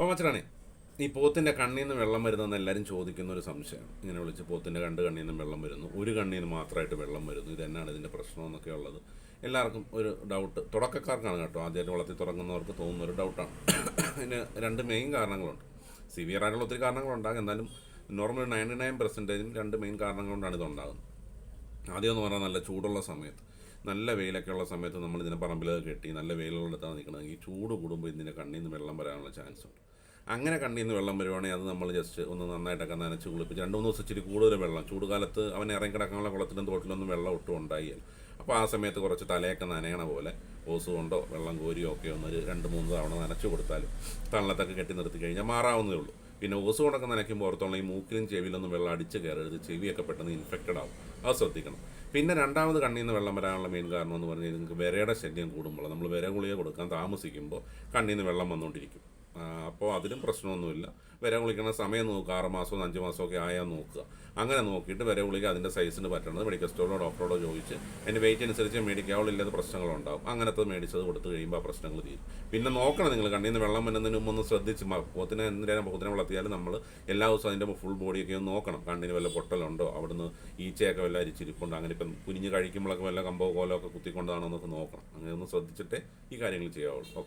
തോമച്ചനാണേ ഈ പോത്തിന്റെ കണ്ണിൽ നിന്ന് വെള്ളം വരുന്നതെന്ന് എല്ലാവരും ചോദിക്കുന്ന ഒരു സംശയമാണ് ഇങ്ങനെ വിളിച്ച് പോത്തിന്റെ രണ്ട് കണ്ണിൽ നിന്നും വെള്ളം വരുന്നു. ഒരു കണ്ണിൽ നിന്ന് മാത്രമായിട്ട് വെള്ളം വരുന്നു. ഇതെന്നാണ് ഇതിന്റെ പ്രശ്നം എന്നൊക്കെ ഉള്ളത്. എല്ലാവർക്കും ഒരു ഡൗട്ട് തുടക്കക്കാർക്കാണ് കേട്ടോ. ആദ്യമായിട്ട് വളർത്തി തുടങ്ങുന്നവർക്ക് തോന്നുന്ന ഒരു ഡൗട്ടാണ് ഇതിന് രണ്ട് മെയിൻ കാരണങ്ങളുണ്ട്. സിവിയർ ആയിട്ടുള്ള ഒത്തിരി കാരണങ്ങളുണ്ടാകും. എന്നാലും നോർമൽ നയന്റി നയൻ പെർസെന്റേജും രണ്ട് മെയിൻ കാരണങ്ങൾ കൊണ്ടാണ് ഇതുണ്ടാകുന്നത്. ആദ്യം എന്ന് പറഞ്ഞാൽ നല്ല ചൂടുള്ള സമയത്ത് നല്ല വെയിലൊക്കെ ഉള്ള സമയത്ത് നമ്മൾ ഇതിനെ പറമ്പിലൊക്കെ കെട്ടി നല്ല വെയിലുള്ളിടത്താണ് നിൽക്കണമെങ്കിൽ ചൂട് കൂടുമ്പോൾ ഇതിന്റെ കണ്ണിൽ നിന്ന് വെള്ളം വരാനുള്ള ചാൻസ് ഉണ്ട്. അങ്ങനെ കണ്ണിൽ നിന്ന് വെള്ളം വരുവാണെങ്കിൽ അത് നമ്മൾ ജസ്റ്റ് ഒന്ന് നന്നായിട്ടൊക്കെ നനച്ച് കുളിപ്പിച്ച് രണ്ട് മൂന്ന് ദിവസം ഇച്ചിരി കൂടുതൽ വെള്ളം. ചൂടുകാലത്ത് അവൻ ഇറങ്ങി കിടക്കാനുള്ള കുളത്തിലും തോട്ടിലൊന്നും വെള്ളം ഒട്ടും ഉണ്ടായില്ല. അപ്പോൾ ആ സമയത്ത് കുറച്ച് തലയൊക്കെ നനയണ പോലെ ഓസ് കൊണ്ടോ വെള്ളം കോരിയോ ഒക്കെ ഒന്ന് ഒരു രണ്ട് മൂന്ന് തവണ നനച്ച് കൊടുത്താൽ തള്ളത്തൊക്കെ കെട്ടി നിർത്തി കഴിഞ്ഞാൽ മാറാവുന്നേ ഉള്ളൂ. പിന്നെ ഓസ് കൊണ്ടൊക്കെ നനയ്ക്കുമ്പോൾ ഓർത്തോളം ഈ മൂക്കിലും ചെവിയിലൊന്നും വെള്ളം അടിച്ച് കയറരുത്. ചെവിയൊക്കെ പെട്ടെന്ന് ഇൻഫെക്റ്റഡ് ആവും. അത് ശ്രദ്ധിക്കണം. പിന്നെ രണ്ടാമത് കണ്ണിൽ നിന്ന് വെള്ളം വരാനുള്ള മെയിൻ കാരണം എന്ന് പറഞ്ഞാൽ നിങ്ങൾക്ക് വിരയുടെ ശല്യം കൂടുമ്പോൾ നമ്മൾ വിര ഗുളിക കൊടുക്കാൻ താമസിക്കുമ്പോൾ കണ്ണിൽ നിന്ന് വെള്ളം വന്നുകൊണ്ടിരിക്കും അപ്പോൾ അതിലും പ്രശ്നമൊന്നുമില്ല. വരെ കുളിക്കണ സമയം നോക്കുക ആറ് മാസമോ അഞ്ച് മാസമോ ഒക്കെ ആയാൽ നോക്കുക. അങ്ങനെ നോക്കിയിട്ട് വരെ കുളിക്കുക അതിന്റെ സൈസിന് പറ്റണത് മെഡിക്കൽ സ്റ്റോറിലോ ഡോക്ടറോടോ ചോദിച്ച് അതിന്റെ വെയിറ്റ് അനുസരിച്ച് മേടിക്കാവുള്ളില്ലാത്ത പ്രശ്നങ്ങളുണ്ടാവും അങ്ങനത്തെ മേടിച്ചത് കൊടുത്ത് കഴിയുമ്പോൾ ആ പ്രശ്നങ്ങൾ തീരും. പിന്നെ നോക്കണം നിങ്ങൾ കണ്ണിൽ നിന്ന് വെള്ളം വരുന്നതിന് മുമ്പ് ഒന്ന് ശ്രദ്ധിച്ച് പോത്തിനെ എന്തിനാണ് പോത്തിനെ വളർത്തിയാലും നമ്മൾ എല്ലാ ദിവസവും അതിന്റെ ഫുൾ ബോഡിയൊക്കെ ഒന്ന് നോക്കണം. കണ്ണിന് വല്ല പൊട്ടലുണ്ടോ? അവിടുന്ന് ഈച്ചയൊക്കെ വല്ല അരിച്ചിരിപ്പുണ്ടോ? അങ്ങനെ ഇപ്പം കുഞ്ഞ് കഴിക്കുമ്പോഴൊക്കെ വല്ല കമ്പോ കോലോ ഒക്കെ കുത്തിക്കൊണ്ടാണോ എന്നൊക്കെ നോക്കണം. അങ്ങനെ ഒന്ന് ശ്രദ്ധിച്ചിട്ടേ ഈ കാര്യങ്ങൾ ചെയ്യാവുള്ളൂ.